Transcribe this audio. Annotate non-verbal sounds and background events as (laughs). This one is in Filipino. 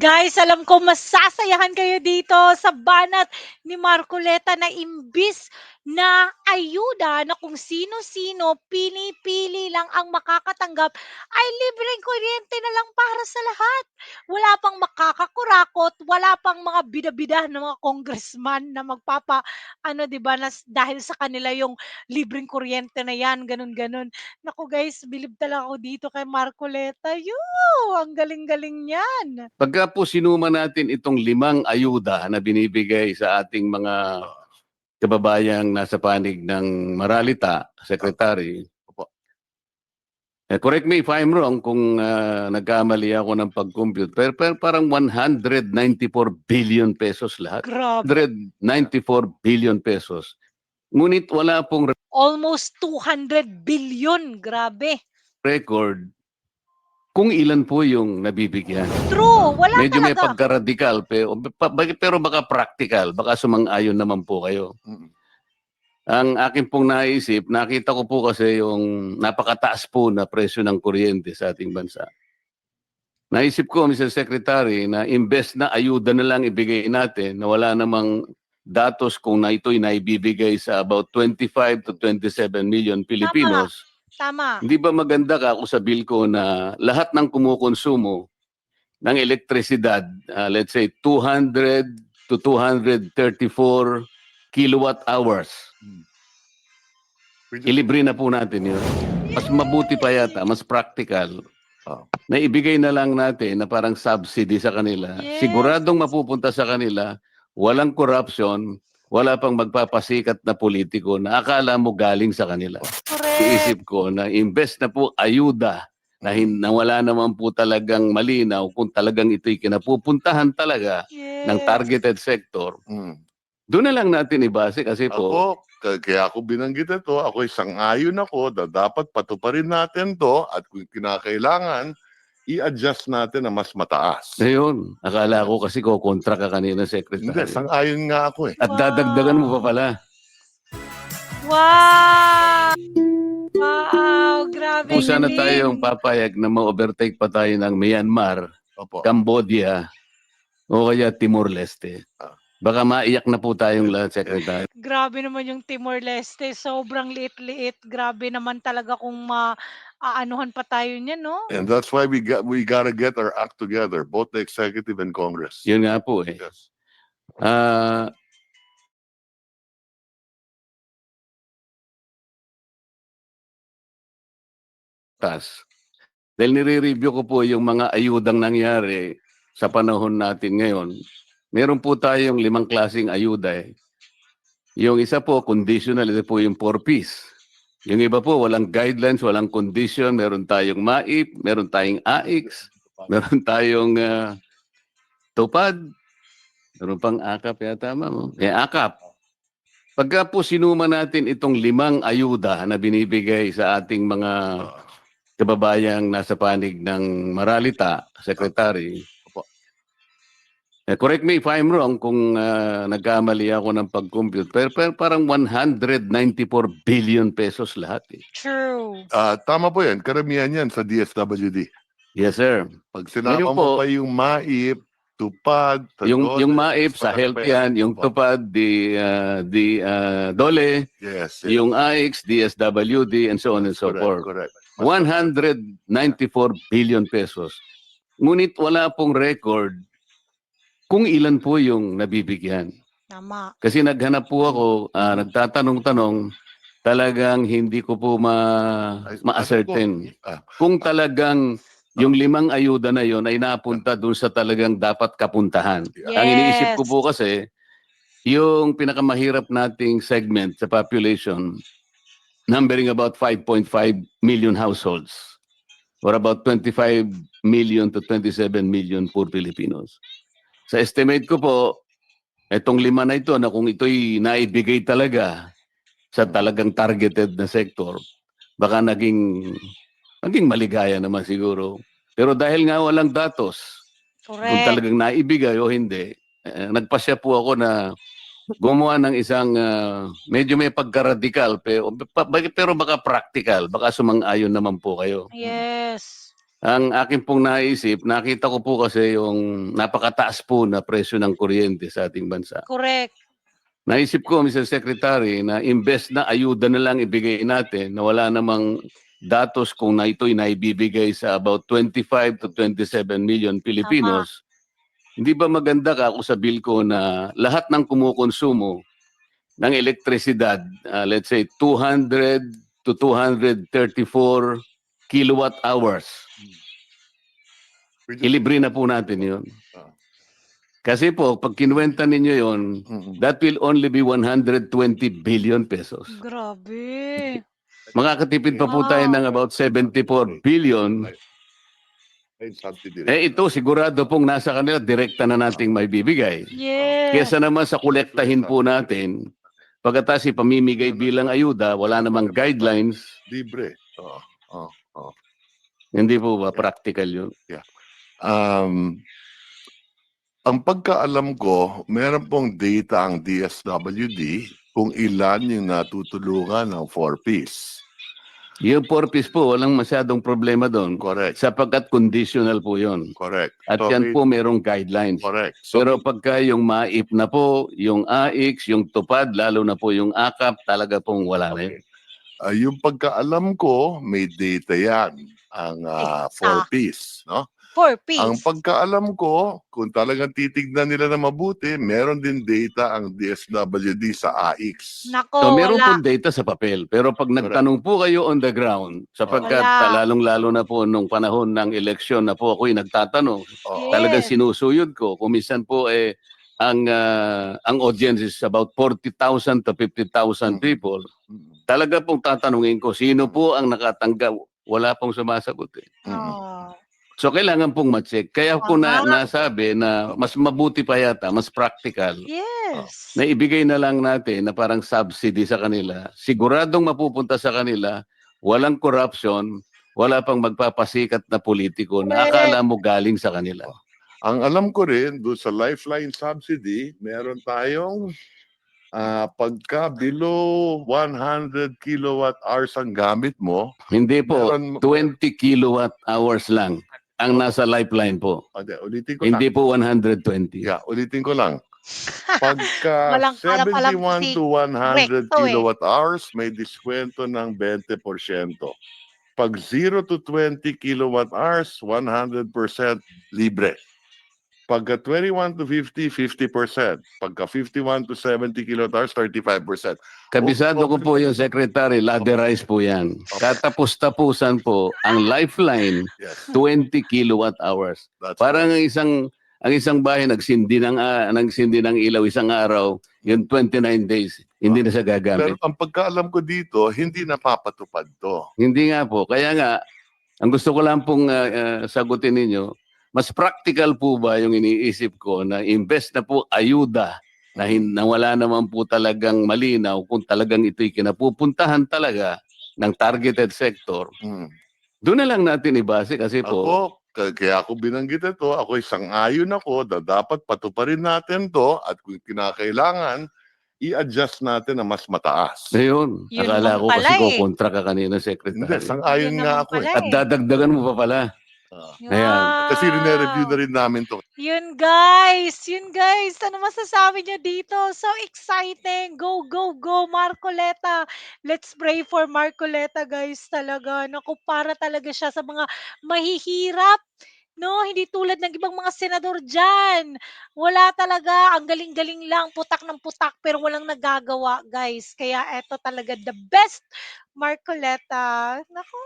Guys, alam ko masasayahan kayo dito sa banat ni Marcoleta na imbis na ayuda na kung sino-sino, pili-pili lang ang makakatanggap, ay libreng kuryente na lang para sa lahat. Wala pang makakakurakot, wala pang mga bida-bida ng mga congressman na magpapa ano 'di ba, dahil sa kanila yung libreng kuryente na 'yan, gano'n-gano'n. Naku guys, bilib talaga ako dito kay Marcoleta, yoo! Ang galing-galing niyan. Pagka po sinuma natin itong limang ayuda na binibigay sa ating mga kababayang nasa panig ng Maralita, Secretary, Eh, correct me if I'm wrong kung ah, nagkamali ako ng pag-compute, pero, pero parang 194 billion pesos lahat. Grabe. 194 billion pesos. Ngunit wala pong Almost 200 billion, grabe. record kung ilan po yung nabibigyan. True, wala Medyo may talaga. pagka-radical pero, pero baka practical, baka sumang-ayon naman po kayo. Ang akin pong naisip, nakita ko po kasi yung napakataas po na presyo ng kuryente sa ating bansa. Naisip ko, Mr. Secretary, na imbes na ayuda na lang ibigay natin na wala namang datos kung na ito'y naibibigay sa about 25 to 27 million Filipinos. Tama. Hindi ba maganda ka kung sabil ko na lahat ng kumukonsumo ng elektrisidad, ah, let's say 200 to 234 kilowatt hours, ilibre na po natin yun. Mas mabuti pa yata, mas practical, Ah. na ibigay na lang natin na parang subsidy sa kanila. Yes. Siguradong mapupunta sa kanila, walang corruption, wala pang magpapasikat na politiko na akala mo galing sa kanila Correct. iisip ko na imbes na po ayuda na, hin- na wala naman po talagang malinaw kung talagang ito'y kinapupuntahan talaga ng Yes. targeted sector, Mm. Doon na lang natin ibase kasi po, Ako, k- kaya ako binanggit ito, ako isang ayon ako na dapat patuparin natin to at kung kinakailangan, i-adjust natin na mas mataas. ayun, akala ko kasi ko kontra ka kanina, Hindi, Secretary. isang ayon nga ako eh. At dadagdagan mo pa pala. Wow! Wow, grabe. Kung sana galing. tayong papayag na ma-overtake pa tayo ng Myanmar, Opo. Cambodia, o kaya Timor-Leste. Ah. Baka maiyak na po tayong lahat, Secretary. Grabe naman yung Timor-Leste. Sobrang liit-liit. Grabe naman talaga kung maaanuhan pa tayo niyan, no? And that's why we got we gotta get our act together, both the executive and Congress. Yun nga po eh. Yes. Ah, tas. Dahil nire-review ko po yung mga ayudang nangyari sa panahon natin ngayon. Meron po tayong limang klaseng ayuda eh. Yung isa po, conditional, ito po yung 4Ps. Yung iba po, walang guidelines, walang condition. Meron tayong MAIP, meron tayong AIX, meron (laughs) tayong ah, tupad, meron pang AKAP yata, ma'am. Eh, AKAP. Pagka po sinuma natin itong limang ayuda na binibigay sa ating mga kababayang nasa panig ng Maralita, Secretary. Eh, correct me if I'm wrong kung ah, nagkamali ako ng pag-compute, pero, pero parang 194 billion pesos lahat. Eh. True. ah, tama po yan. Karamihan yan sa DSWD. Yes, sir. Pag sinama Ngayon mo po- pa yung MAIP, tupad, Yung, yung MAIP sa health yan, yung tupad, di, ah, di ah, DOLE, Yes. yes. yung AIX, DSWD, and so on and so correct, forth. correct. 194 billion pesos. Ngunit wala pong record kung ilan po yung nabibigyan. Tama. Kasi naghanap po ako, ah, nagtatanong-tanong, talagang hindi ko po ma, Ay, ma-ascertain. Ah. Kung talagang yung limang ayuda na yon ay napunta dun sa talagang dapat kapuntahan. Yes. Ang iniisip ko po kasi, yung pinakamahirap nating segment sa population, numbering about 5.5 million households, or about 25 million to 27 million poor Filipinos. Sa estimate ko po, itong lima na ito, na kung ito'y naibigay talaga sa talagang targeted na sector, baka naging, naging maligaya naman siguro. Pero dahil nga walang datos, kung Correct. talagang naibigay o hindi, eh, nagpasya po ako na gumawa ng isang ah, medyo may pagka-radical pero, pero baka practical, baka sumang-ayon naman po kayo. Yes. Ang akin pong naisip, nakita ko po kasi yung napakataas po na presyo ng kuryente sa ating bansa. Correct. Naisip ko, Mr. Secretary, na imbes na ayuda na lang ibigay natin na wala namang datos kung na ito'y naibibigay sa about 25 to 27 million Pilipinos, hindi ba maganda ka ako sa bill ko na lahat ng kumukonsumo ng elektrisidad, uh, let's say 200 to 234 kilowatt hours, Pwede- ilibre na po natin yun. Ah. Kasi po, pag kinuwenta ninyo yon, that will only be 120 billion pesos. Grabe. (laughs) Makakatipid pa po tayo ng about 74 billion. Eh ito, sigurado pong nasa kanila, direkta na nating may bibigay. Yes. Kesa naman sa kolektahin po natin, pagkatas ipamimigay bilang ayuda, wala namang guidelines, Libre. Oo. Hindi po ba practical yun? Um, ang pagkaalam ko, meron pong data ang DSWD kung ilan yung natutulungan ng 4Ps. Yung purpose po, walang masyadong problema doon. Correct. Sapagkat conditional po yon. Correct. At So, yan po merong guidelines. Correct. So, Pero pagka yung MAIP na po, yung AIX, yung TUPAD, lalo na po yung AKAP, talaga pong wala na yun. Ah, yung pagkaalam ko, may data yan ang ah, 4Ps. No? Four piece. Ang pagkaalam ko, kung talagang titignan nila na mabuti, meron din data ang DSWD sa AIX. Nako, So meron wala. pong data sa papel. Pero pag nagtanong po kayo on the ground, sapagkat Wala. lalong-lalo na po nung panahon ng eleksyon na po ako'y nagtatanong, Oo. Yes. talagang sinusuyod ko. Kung minsan po eh, ang ah, ang audience is about 40,000 to 50,000 Mm. people. Mm. Talaga pong tatanungin ko, sino po ang nakatanggap? Wala pong sumasagot eh. Oh. So kailangan pong ma-check. Kaya po na nasabi na mas mabuti pa yata, mas practical Yes. na ibigay na lang natin na parang subsidy sa kanila. Siguradong mapupunta sa kanila, walang corruption, wala pang magpapasikat na politiko na akala mo galing sa kanila. Ang alam ko rin, doon sa Lifeline Subsidy, meron tayong ah, pagka below 100 kilowatt hours ang gamit mo, Hindi po, meron, 20 kilowatt hours lang ang nasa lifeline po. Ade, ulitin ko Hindi lang. po 120. Yeah, ulitin ko lang. Pagka (laughs) Walang alam-alam 71 si to 100 Recto eh. kilowatt hours, may diskwento ng 20%. Pag 0 to 20 kilowatt hours, 100% libre. Pagka 21 to 50, 50%. Pagka 51 to 70 kilowatt hours, 35%. Kabisado ko po yung secretary, laderize po yan. Katapos-tapusan po, ang lifeline, Yes, 20 kilowatt hours. that's Parang ang isang ang isang bahay nagsindi ng ah, nagsindi ng ilaw isang araw, yung 29 days, hindi na siya Pero gagamit. ang pagkaalam ko dito, hindi napapatupad to. Hindi nga po. Kaya nga, ang gusto ko lang pong ah, ah, sagutin ninyo, mas practical po ba yung iniisip ko na invest na po ayuda na, hin- na wala naman po talagang malinaw kung talagang ito'y kinapupuntahan talaga ng targeted sector. Hmm. Doon na lang natin ibase kasi po, Ako, k- kaya ako binanggit ito, ako isang ayon ako na dapat patuparin natin to at kung kinakailangan, i-adjust natin na mas mataas. ayun, Yun akala ko kasi pala eh. kukontra ka kanina, Hindi, Secretary. isang ayon Yun nga ako eh. pala At dadagdagan mo pa pala. Ah. Ayan. Kasi rine-review na rin namin to. Yun guys, yun guys, ano masasabi niyo dito? So exciting! Go, go, go, Marcoleta! Let's pray for Marcoleta guys talaga. Naku, para talaga siya sa mga mahihirap. No, hindi tulad ng ibang mga senador dyan. Wala talaga, ang galing-galing lang, putak ng putak, pero walang nagagawa, guys. Kaya eto talaga, the best Marcoleta. Naku,